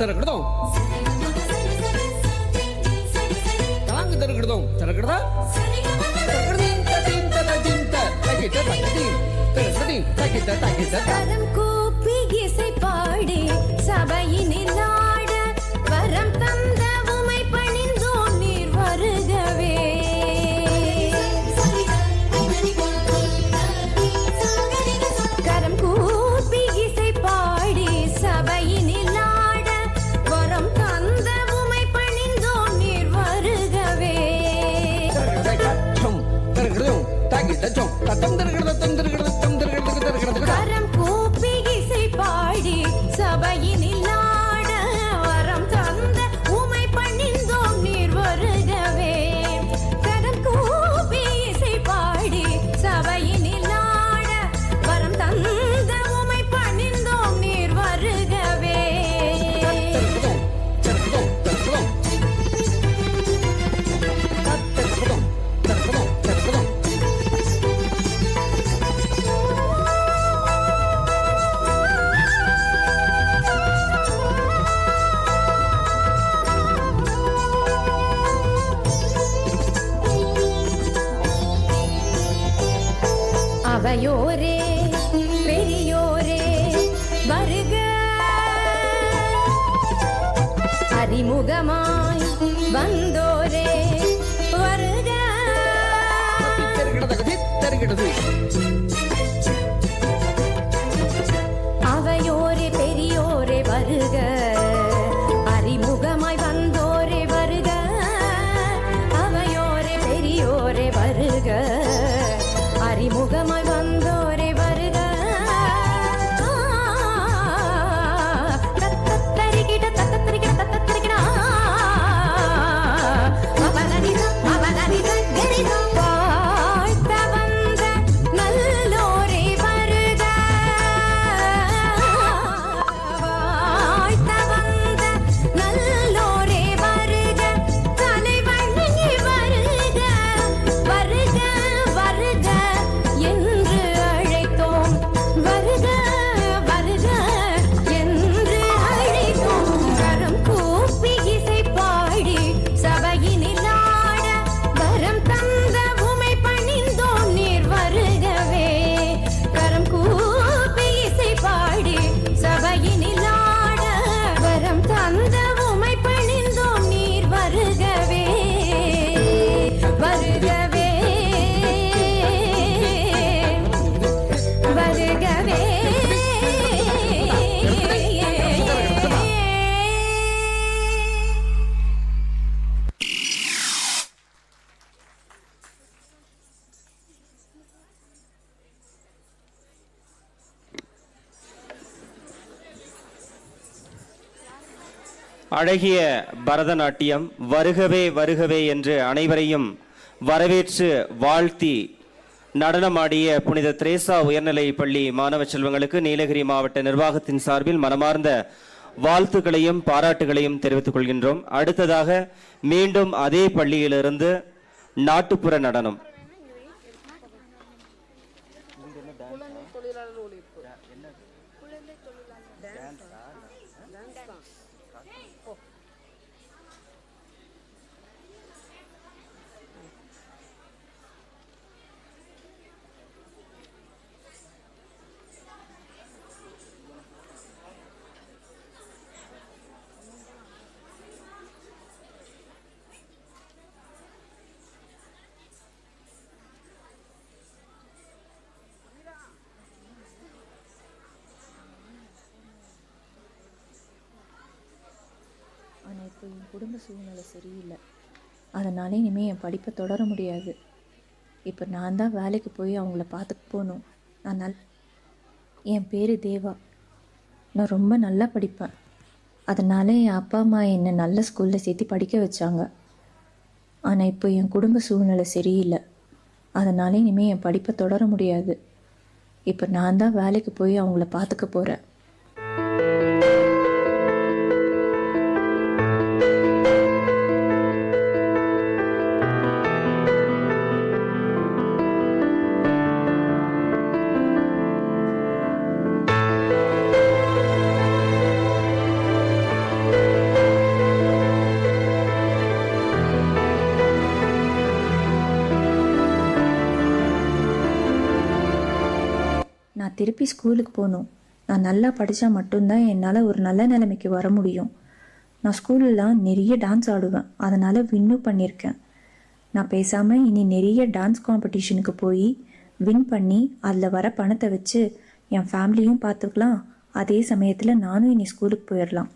తరగడదాం. తాంగ తరగడదాం. తరగడదా? తరగడదీం తదీం తదీం తగిట తగిటి తరగడదీం తగిట తగిట அவையோரே பெரியோரே வருக. அறிமுகமாய் வந்தோரே வருக. திறக்கிடுது அவையோரே பெரியோரே வருக. அழகிய பரதநாட்டியம் வருகவே வருகவே என்று அனைவரையும் வரவேற்று வாழ்த்தி நடனமாடிய புனித திரேசா உயர்நிலை பள்ளி மாணவ செல்வங்களுக்கு நீலகிரி மாவட்ட நிர்வாகத்தின் சார்பில் மனமார்ந்த வாழ்த்துக்களையும் பாராட்டுகளையும் தெரிவித்துக் கொள்கின்றோம். அடுத்ததாக மீண்டும் அதே பள்ளியிலிருந்து நாட்டுப்புற நடனம். ஆனால் இப்போ என் குடும்ப சூழ்நிலை சரியில்லை. அதனால இனிமேல் என் படிப்பை தொடர முடியாது. இப்போ நான் தான் வேலைக்கு போய் அவங்கள பார்த்துக்க போகணும். ஆனால் என் பேர் தேவா. நான் ரொம்ப நல்லா படிப்பேன். அதனால என் அப்பா அம்மா என்னை நல்ல ஸ்கூலில் சேர்த்து படிக்க வச்சாங்க. ஆனால் இப்போ என் குடும்ப சூழ்நிலை சரியில்லை. அதனால இனிமேல் என் படிப்பை தொடர முடியாது. இப்போ நான் தான் வேலைக்கு போய் அவங்கள பார்த்துக்க போகிறேன் நான் திருப்பி ஸ்கூலுக்கு போகணும். நான் நல்லா படித்தா மட்டும்தான் என்னால் ஒரு நல்ல நிலைமைக்கு வர முடியும். நான் ஸ்கூல்லாம் நிறைய டான்ஸ் ஆடுவேன். அதனால் வின்னும் பண்ணியிருக்கேன். நான் பேசாமல் இனி நிறைய டான்ஸ் காம்படிஷனுக்கு போய் வின் பண்ணி அதில் வர பணத்தை வச்சு என் ஃபேமிலியும் பார்த்துக்கலாம். அதே சமயத்தில் நானும் இனி ஸ்கூலுக்கு போயிடலாம்